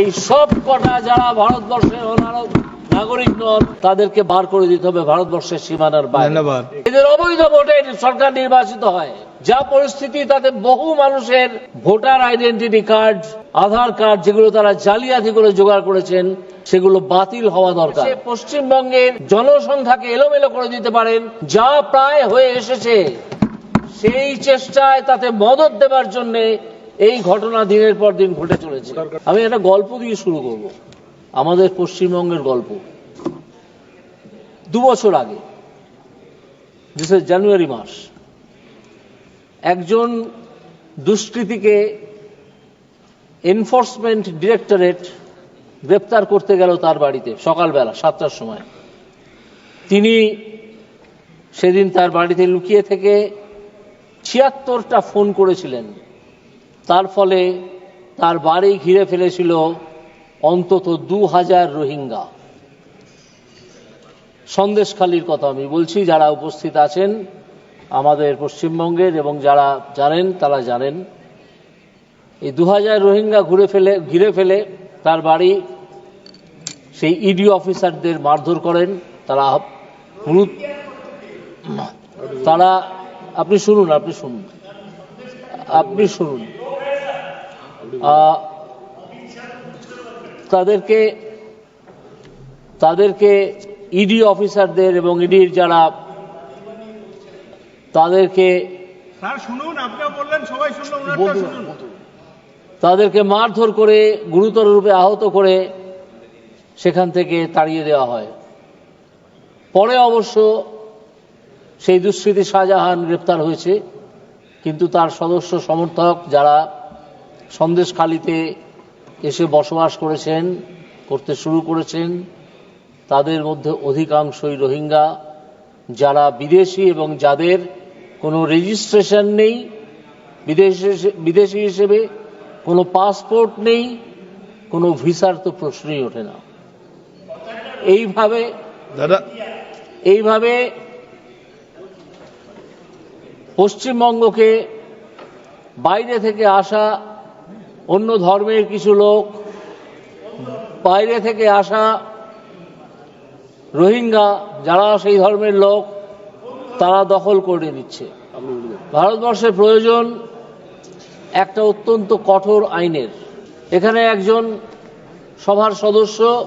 এই সব কটা যারা ভারতবর্ষের অনারব নাগরিক নন তাদেরকে বার করে দিতে হবে ভারতবর্ষের সীমানার বাইরে। এদের অবৈধ ভোটে সরকার নির্বাচিত হয়। যা পরিস্থিতি তাতে বহু মানুষের voter identity card Aadhaar card যেগুলো তারা জালিয়াতি করে জোগাড় করেছেন সেগুলো বাতিল হওয়া দরকার। সে পশ্চিমবঙ্গের জনসংখ্যাকে এলোমেলো করে দিতে পারেন যা প্রায় হয়ে এসেছে। সেই চেষ্টায় তাতে মদত দেবার জন্য এই ঘটনা দিনের পর দিন ঘটে চলেছে। আমি একটা গল্প দিয়ে শুরু করব। আমাদের পশ্চিমবঙ্গের গল্প। দু বছর আগে জানুয়ারি মাস, একজন দুষ্কৃতীকে এনফোর্সমেন্ট ডিরেক্টরেট গ্রেপ্তার করতে গেল তার বাড়িতে সকালবেলা, সাতটার সময়। তিনি সেদিন তার বাড়িতে লুকিয়ে থেকে ছিয়াত্তরটা ফোন করেছিলেন। তার ফলে তার বাড়ি ঘিরে ফেলেছিল অন্তত দু হাজার রোহিঙ্গা। সন্দেশখালির কথা আমি বলছি, যারা উপস্থিত আছেন আমাদের পশ্চিমবঙ্গের এবং যারা জানেন তারা জানেন। এই দু হাজার রোহিঙ্গা ঘুরে ফেলে, ঘিরে ফেলে তার বাড়ি সেই ইডি অফিসারদের মারধর করেন। তারা তারা, আপনি শুনুন আপনি শুনুন। আপনি শুনুন। তাদেরকে তাদেরকে ইডি অফিসারদের এবং ইডির যারা তাদেরকে স্যার শুনুন আপনিও বললেন সবাই শুনলো ওনারটা বলুন, শুনুন বলুন। তাদেরকে মারধর করে গুরুতর রূপে আহত করে সেখান থেকে তাড়িয়ে দেওয়া হয় পরে অবশ্য সেই দুষ্কৃতী শাহজাহান গ্রেপ্তার হয়েছে কিন্তু তার সদস্য সমর্থক যারা সন্দেশখালিতে এসে বসবাস করেছেন করতে শুরু করেছেন। তাদের মধ্যে অধিকাংশই রোহিঙ্গা যারা বিদেশি এবং যাদের কোনো রেজিস্ট্রেশন নেই বিদেশি বিদেশি হিসেবে কোনো পাসপোর্ট নেই কোনো ভিসার তো প্রশ্নই ওঠে না। এইভাবে দাদা। এইভাবে পশ্চিমবঙ্গকে বাইরে থেকে আসা অন্য ধর্মের কিছু লোক বাইরে থেকে আসা রোহিঙ্গা যারা সেই ধর্মের লোক, তারা দখল করে নিচ্ছে। ভারতবর্ষের প্রয়োজন একটা অত্যন্ত কঠোর আইনের। এখানে একজন সভার সদস্য,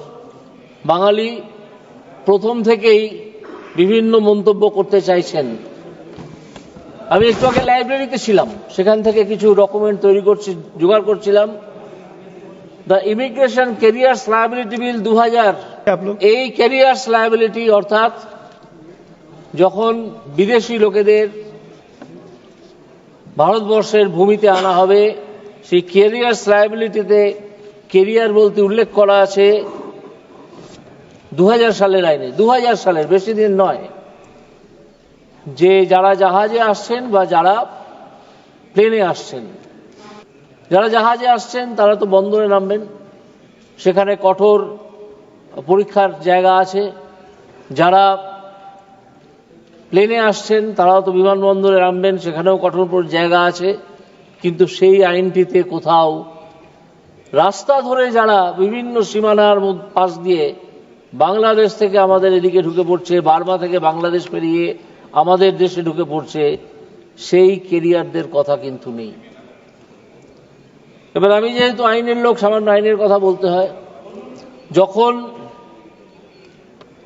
বাঙালি, প্রথম থেকেই বিভিন্ন মন্তব্য করতে চাইছেন। আমি একটু আগে লাইব্রেরিতে ছিলাম। সেখান থেকে কিছু ডকুমেন্ট তৈরি করছি জোগাড় করছিলাম। The immigration carriers liability bill দু হাজার এই ক্যারিয়ার্স লাইবিলিটি অর্থাৎ যখন বিদেশি লোকেদের ভারতবর্ষের ভূমিতে আনা হবে সেই ক্যারিয়ার্স লাইবিলিটিতে কেরিয়ার বলতে উল্লেখ করা আছে দু হাজার সালের আইনে। দু হাজার সালের বেশি দিন নয়। যে যারা জাহাজে আসছেন বা যারা প্লেনে আসছেন, যারা জাহাজে আসছেন তারা তো বন্দরে নামবেন। সেখানে কঠোর পরীক্ষার জায়গা আছে। যারা প্লেনে আসছেন তারাও তো বিমানবন্দরে নামবেন, সেখানেও কঠোর জায়গা আছে। কিন্তু সেই আইনটিতে কোথাও রাস্তা ধরে যারা বিভিন্ন সীমানার পাশ দিয়ে বাংলাদেশ থেকে আমাদের এদিকে ঢুকে পড়ছে, বার্মা থেকে বাংলাদেশ পেরিয়ে আমাদের দেশে ঢুকে পড়ছে, সেই কেরিয়ারদের কথা কিন্তু নেই। এবার আমি যেহেতু আইনের লোক, সামান্য আইনের কথা বলতে হয়, যখন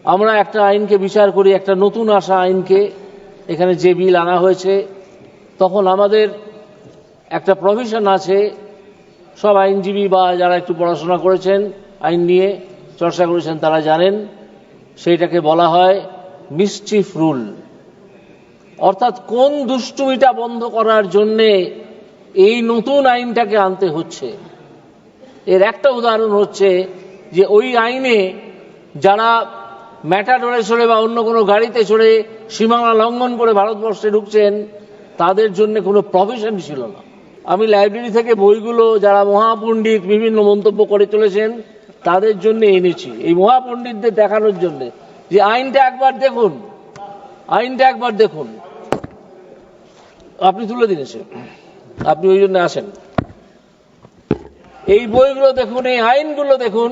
আমরা একটা আইনকে বিচার করি, একটা নতুন আসা আইনকে, এখানে যে বিল আনা হয়েছে, তখন আমাদের একটা প্রভিশন আছে, সব আইনজীবী বা যারা একটু পড়াশোনা করেছেন আইন নিয়ে, চর্চা করেছেন, তারা জানেন, সেইটাকে বলা হয় মিসচিফ রুল। অর্থাৎ কোন দুষ্টুমিটা বন্ধ করার জন্যে এই নতুন আইনটাকে আনতে হচ্ছে? এর একটা উদাহরণ হচ্ছে যে ওই আইনে যারা ম্যাটাডোরে চড়ে বা অন্য কোনো গাড়িতে চড়ে সীমানা লঙ্ঘন করে ভারতবর্ষে ঢুকছেন, তাদের জন্য কোনো প্রভিশন ছিল না। আমি লাইব্রেরি থেকে বইগুলো যারা মহাপণ্ডিত বিভিন্ন মন্তব্য করে চলেছেন, তাদের জন্য এনেছি। এই মহাপণ্ডিতদের দেখানোর জন্য যে আইনটা একবার দেখুন। আইনটা একবার দেখুন। আপনি তুলে দিন এসে। আপনি ওই জন্য আসেন। এই বইগুলো দেখুন এই আইনগুলো দেখুন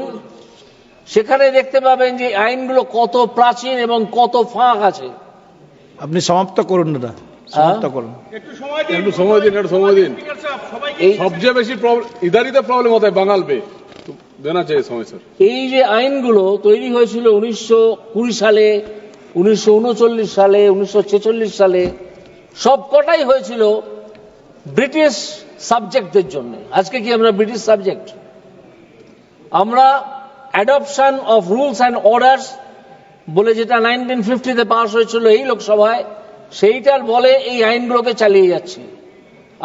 সেখানে দেখতে পাবেন যে আইনগুলো কত প্রাচীন এবং কত ফাঁক আছে। আপনি সমাপ্ত করুন দাদা হ্যাঁ? এই যে আইনগুলো তৈরি হয়েছিল উনিশশো কুড়ি সালে উনিশশো উনচল্লিশ সালে, উনিশশো ছেচল্লিশ সালে সব কটাই হয়েছিল ব্রিটিশ সাবজেক্টদের জন্য। আজকে কি আমরা ব্রিটিশ সাবজেক্ট? আমরা adoption of rules and orders বলে যেটা নাইনটিন ফিফটিতে পাশ হয়েছিল এই লোকসভায়, সেইটার বলে এই আইনগুলোকে চালিয়ে যাচ্ছি।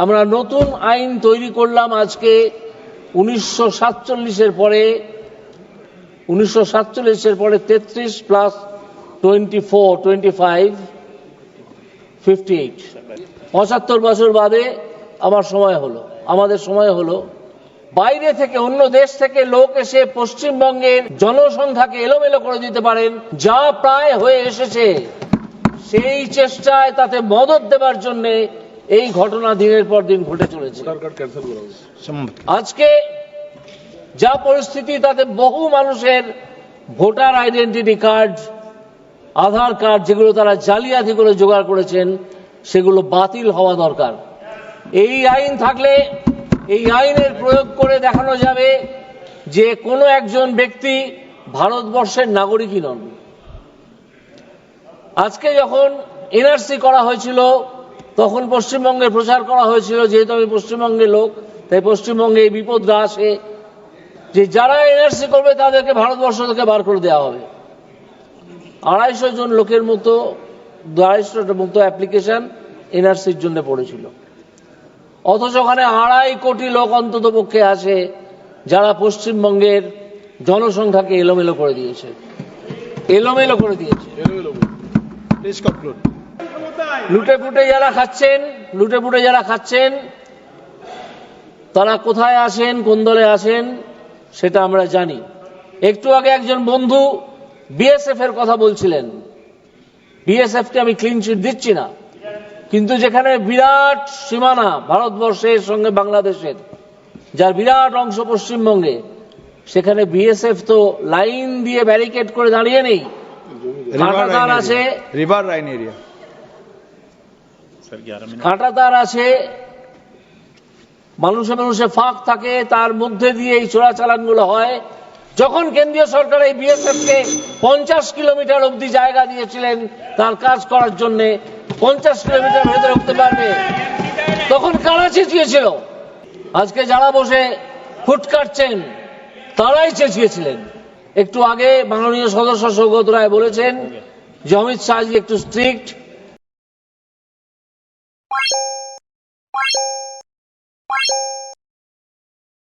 আমরা নতুন আইন তৈরি করলাম আজকে উনিশশো সাতচল্লিশের পরে, উনিশশো সাতচল্লিশের পরে তেত্রিশ প্লাস পঁচাত্তর বছর বাদে আমার সময় হলো আমাদের সময় হলো। বাইরে থেকে অন্য দেশ থেকে লোক এসে পশ্চিমবঙ্গের জনসংখ্যাকে এলোমেলো করে দিতে পারেন যা প্রায় হয়ে এসেছে। সেই চেষ্টায় তাতে মদত দেবার জন্য এই ঘটনা দিনের পর দিন ঘটে চলেছে। আজকে যা পরিস্থিতি তাতে বহু মানুষের voter identity card Aadhaar card যেগুলো তারা জালিয়াতি করে জোগাড় করেছেন, সেগুলো বাতিল হওয়া দরকার। এই আইন থাকলে এই আইনের প্রয়োগ করে দেখানো যাবে যে কোনো একজন ব্যক্তি ভারতবর্ষের নাগরিকই নন। আজকে যখন এনআরসি করা হয়েছিল, তখন পশ্চিমবঙ্গে প্রচার করা হয়েছিল, যেহেতু আমি পশ্চিমবঙ্গের লোক, তাই পশ্চিমবঙ্গে এই বিপদটা আসে যে যারা এনআরসি করবে, তাদেরকে ভারতবর্ষ থেকে বার করে দেওয়া হবে। আড়াইশো জন লোকের মতো আড়াইশোটার মতো অ্যাপ্লিকেশন এনআরসির জন্য পড়েছিল। অথচ ওখানে আড়াই কোটি লোক অন্তত পক্ষে আছে যারা পশ্চিমবঙ্গের জনসংখ্যাকে এলোমেলো করে দিয়েছে। এলোমেলো করে দিয়েছে। লুটে ফুটে যারা খাচ্ছেন লুটে ফুটে যারা খাচ্ছেন তারা কোথায় আসেন কোন দলে আসেন সেটা আমরা জানি। একটু আগে একজন বন্ধু বিএসএফ এর কথা বলছিলেন। বিএসএফ কে আমি ক্লিন চিট দিচ্ছি না। কিন্তু যেখানে বিরাট সীমানা ভারতবর্ষের সঙ্গে বাংলাদেশের যার বিরাট অংশ পশ্চিমবঙ্গে সেখানে বিএসএফ তো লাইন দিয়ে ব্যারিকেড করে দাঁড়িয়ে নেই। কাঁটাতার আছে। রিভার রাইন এরিয়া কাঁটাতার আছে। মানুষে মানুষে ফাঁক থাকে। তার মধ্যে দিয়ে এই চোরাচালানগুলো হয়। যখন কেন্দ্রীয় সরকার এই বিএসএফ কে পঞ্চাশ কিলোমিটার অবধি জায়গা দিয়েছিলেন, তার কাজ করার জন্য পঞ্চাশ কিলোমিটার ভেতরে উঠতে পারবে। তখন কারা চেঁচিয়েছিল? আজকে যারা বসে ফুট কাটছেন, তারাই চেঁচিয়েছিলেন। একটু আগে মাননীয় সদস্য সৌগত রায় বলেছেন যে, অমিত শাহজি একটু স্ট্রিক্ট